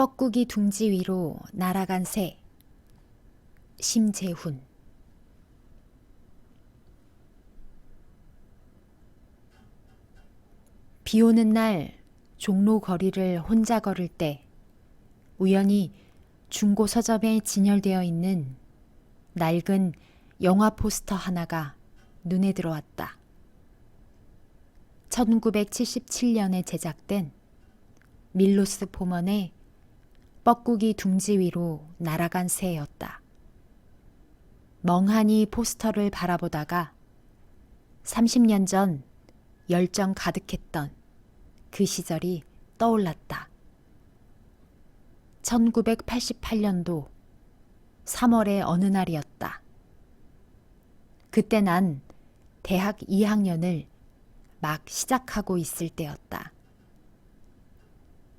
뻐꾸기 둥지 위로 날아간 새 심재훈 비 오는 날 종로 거리를 혼자 걸을 때 우연히 중고 서점에 진열되어 있는 낡은 영화 포스터 하나가 눈에 들어왔다. 1977년에 제작된 밀로스 포먼의 뻐꾸기 둥지 위로 날아간 새였다. 멍하니 포스터를 바라보다가 30년 전 열정 가득했던 그 시절이 떠올랐다. 1988년도 3월의 어느 날이었다. 그때 난 대학 2학년을 막 시작하고 있을 때였다.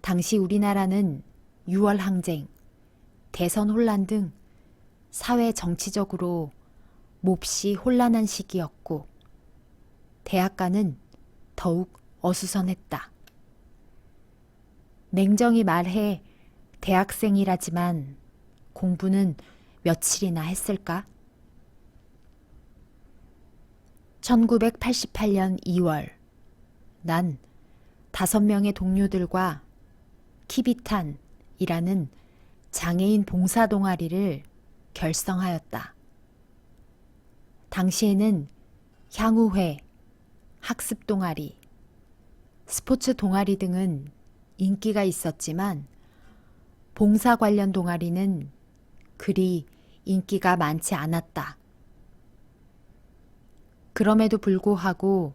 당시 우리나라는 6월 항쟁, 대선 혼란 등 사회 정치적으로 몹시 혼란한 시기였고, 대학가는 더욱 어수선했다. 냉정히 말해 대학생이라지만 공부는 며칠이나 했을까? 1988년 2월, 난 다섯 명의 동료들과 키비탄 이라는 장애인 봉사 동아리를 결성하였다. 당시에는 향후회, 학습 동아리, 스포츠 동아리 등은 인기가 있었지만 봉사 관련 동아리는 그리 인기가 많지 않았다. 그럼에도 불구하고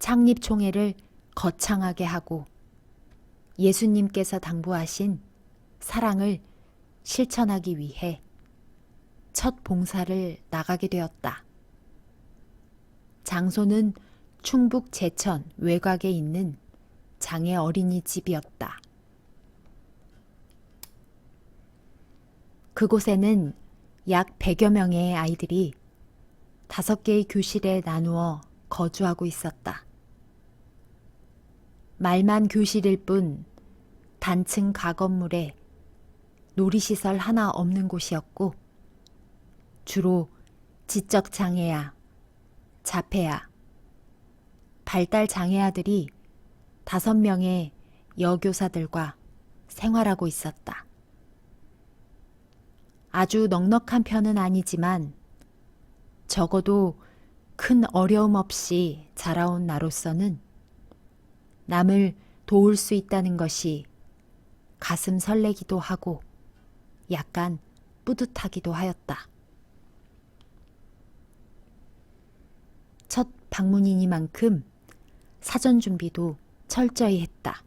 창립총회를 거창하게 하고 예수님께서 당부하신 사랑을 실천하기 위해 첫 봉사를 나가게 되었다. 장소는 충북 제천 외곽에 있는 장애 어린이집이었다. 그곳에는 약 100여 명의 아이들이 다섯 개의 교실에 나누어 거주하고 있었다. 말만 교실일 뿐 단층 가건물에 놀이시설 하나 없는 곳이었고 주로 지적 장애야, 자폐야, 발달 장애아들이 다섯 명의 여교사들과 생활하고 있었다. 아주 넉넉한 편은 아니지만 적어도 큰 어려움 없이 자라온 나로서는 남을 도울 수 있다는 것이 가슴 설레기도 하고 약간 뿌듯하기도 하였다. 첫 방문이니만큼 사전 준비도 철저히 했다.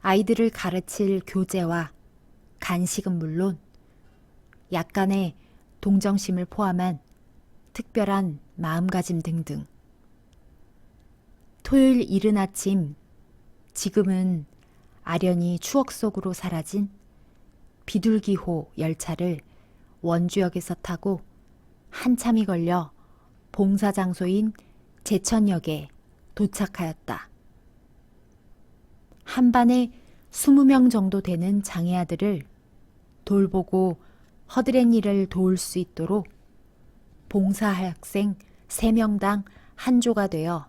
아이들을 가르칠 교재와 간식은 물론 약간의 동정심을 포함한 특별한 마음가짐 등등. 토요일 이른 아침, 지금은 아련히 추억 속으로 사라진 비둘기호 열차를 원주역에서 타고 한참이 걸려 봉사 장소인 제천역에 도착하였다. 한 반에 20명 정도 되는 장애아들을 돌보고 허드렛 일을 도울 수 있도록 봉사 학생 3명당 한 조가 되어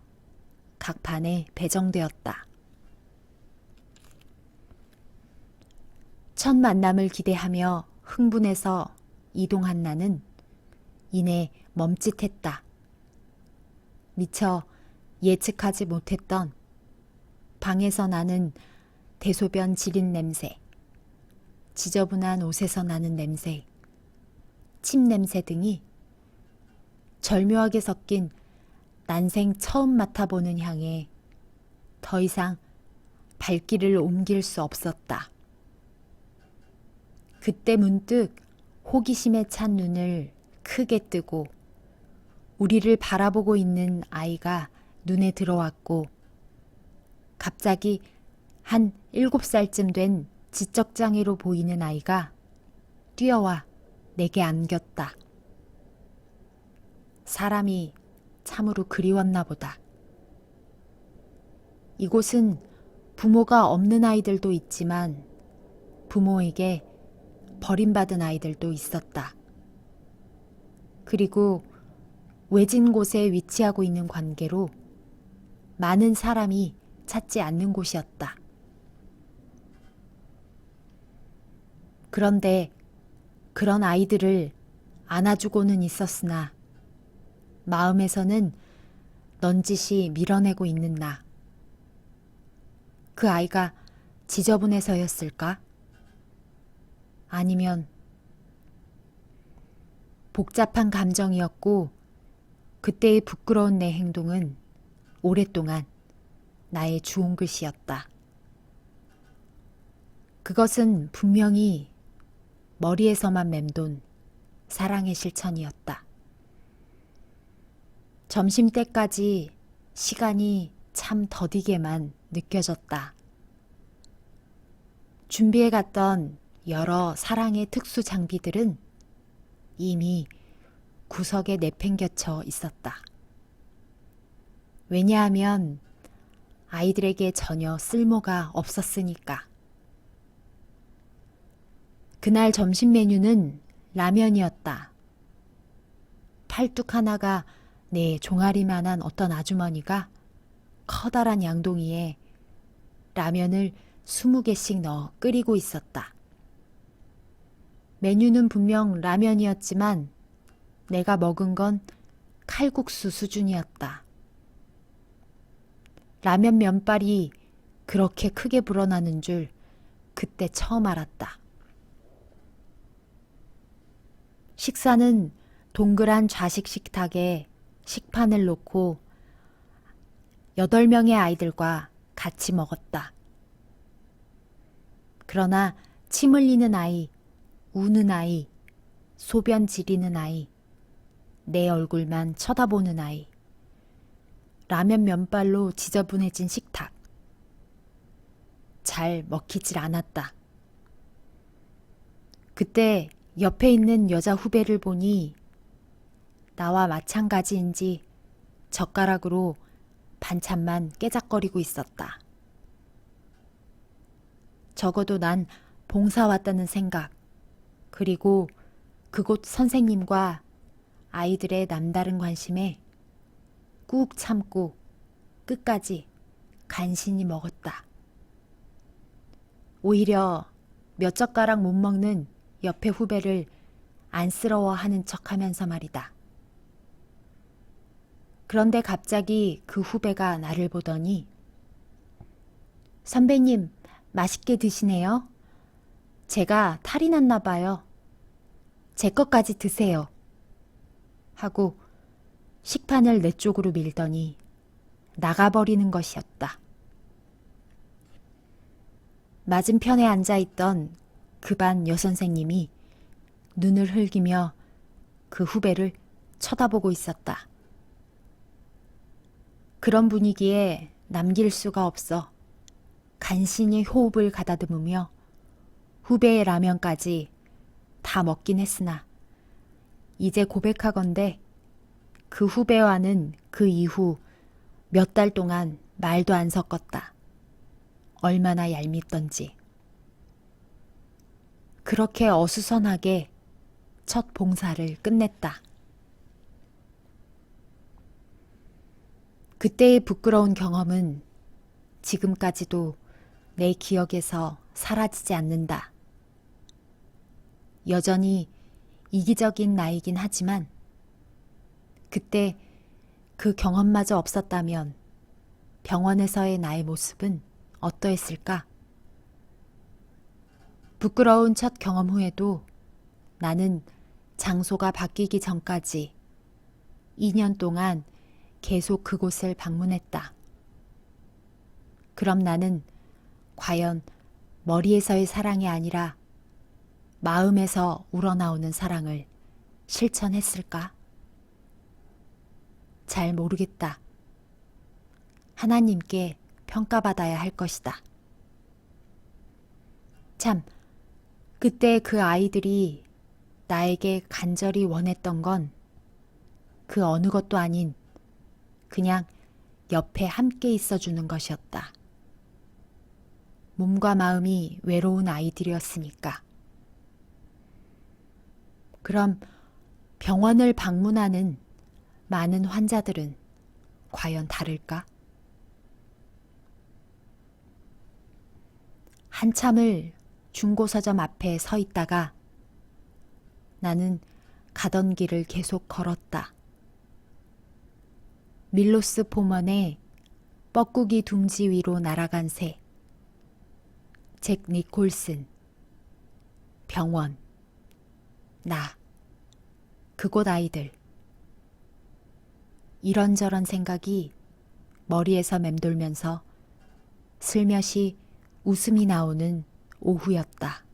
각 반에 배정되었다. 첫 만남을 기대하며 흥분해서 이동한 나는 이내 멈칫했다. 미처 예측하지 못했던 방에서 나는 대소변 지린 냄새, 지저분한 옷에서 나는 냄새, 침 냄새 등이 절묘하게 섞인 난생 처음 맡아보는 향에 더 이상 발길을 옮길 수 없었다. 그때 문득 호기심에 찬 눈을 크게 뜨고 우리를 바라보고 있는 아이가 눈에 들어왔고 갑자기 한 일곱 살쯤 된 지적장애로 보이는 아이가 뛰어와 내게 안겼다. 사람이 참으로 그리웠나 보다. 이곳은 부모가 없는 아이들도 있지만 부모에게 버림받은 아이들도 있었다. 그리고 외진 곳에 위치하고 있는 관계로 많은 사람이 찾지 않는 곳이었다. 그런데 그런 아이들을 안아주고는 있었으나 마음에서는 넌짓이 밀어내고 있는 나. 그 아이가 지저분해서였을까? 아니면 복잡한 감정이었고 그때의 부끄러운 내 행동은 오랫동안 나의 주온 글씨였다. 그것은 분명히 머리에서만 맴돈 사랑의 실천이었다. 점심 때까지 시간이 참 더디게만 느껴졌다. 준비해 갔던 여러 사랑의 특수 장비들은 이미 구석에 내팽겨쳐 있었다. 왜냐하면 아이들에게 전혀 쓸모가 없었으니까. 그날 점심 메뉴는 라면이었다. 팔뚝 하나가 내 종아리만한 어떤 아주머니가 커다란 양동이에 라면을 20개씩 넣어 끓이고 있었다. 메뉴는 분명 라면이었지만 내가 먹은 건 칼국수 수준이었다. 라면 면발이 그렇게 크게 불어나는 줄 그때 처음 알았다. 식사는 동그란 좌식 식탁에 식판을 놓고 여덟 명의 아이들과 같이 먹었다. 그러나 침 흘리는 아이, 우는 아이, 소변 지리는 아이, 내 얼굴만 쳐다보는 아이, 라면 면발로 지저분해진 식탁. 잘 먹히질 않았다. 그때 옆에 있는 여자 후배를 보니 나와 마찬가지인지 젓가락으로 반찬만 깨작거리고 있었다. 적어도 난 봉사 왔다는 생각, 그리고 그곳 선생님과 아이들의 남다른 관심에 꾹 참고 끝까지 간신히 먹었다. 오히려 몇 젓가락 못 먹는 옆에 후배를 안쓰러워 하는 척 하면서 말이다. 그런데 갑자기 그 후배가 나를 보더니 선배님, 맛있게 드시네요. 제가 탈이 났나 봐요. 제 것까지 드세요. 하고 식판을 내 쪽으로 밀더니 나가버리는 것이었다. 맞은편에 앉아있던 그 반 여선생님이 눈을 흘기며 그 후배를 쳐다보고 있었다. 그런 분위기에 남길 수가 없어 간신히 호흡을 가다듬으며 후배의 라면까지 다 먹긴 했으나 이제 고백하건대 그 후배와는 그 이후 몇 달 동안 말도 안 섞었다. 얼마나 얄밉던지. 그렇게 어수선하게 첫 봉사를 끝냈다. 그때의 부끄러운 경험은 지금까지도 내 기억에서 사라지지 않는다. 여전히 이기적인 나이긴 하지만 그때 그 경험마저 없었다면 병원에서의 나의 모습은 어떠했을까? 부끄러운 첫 경험 후에도 나는 장소가 바뀌기 전까지 2년 동안 계속 그곳을 방문했다. 그럼 나는 과연 머리에서의 사랑이 아니라 마음에서 우러나오는 사랑을 실천했을까? 잘 모르겠다. 하나님께 평가받아야 할 것이다. 참, 그때 그 아이들이 나에게 간절히 원했던 건 그 어느 것도 아닌 그냥 옆에 함께 있어 주는 것이었다. 몸과 마음이 외로운 아이들이었으니까. 그럼 병원을 방문하는 많은 환자들은 과연 다를까? 한참을 중고서점 앞에 서 있다가 나는 가던 길을 계속 걸었다. 밀로스 포먼의 뻐꾸기 둥지 위로 날아간 새, 잭 니콜슨, 병원, 나, 그곳 아이들. 이런저런 생각이 머리에서 맴돌면서 슬며시 웃음이 나오는 오후였다.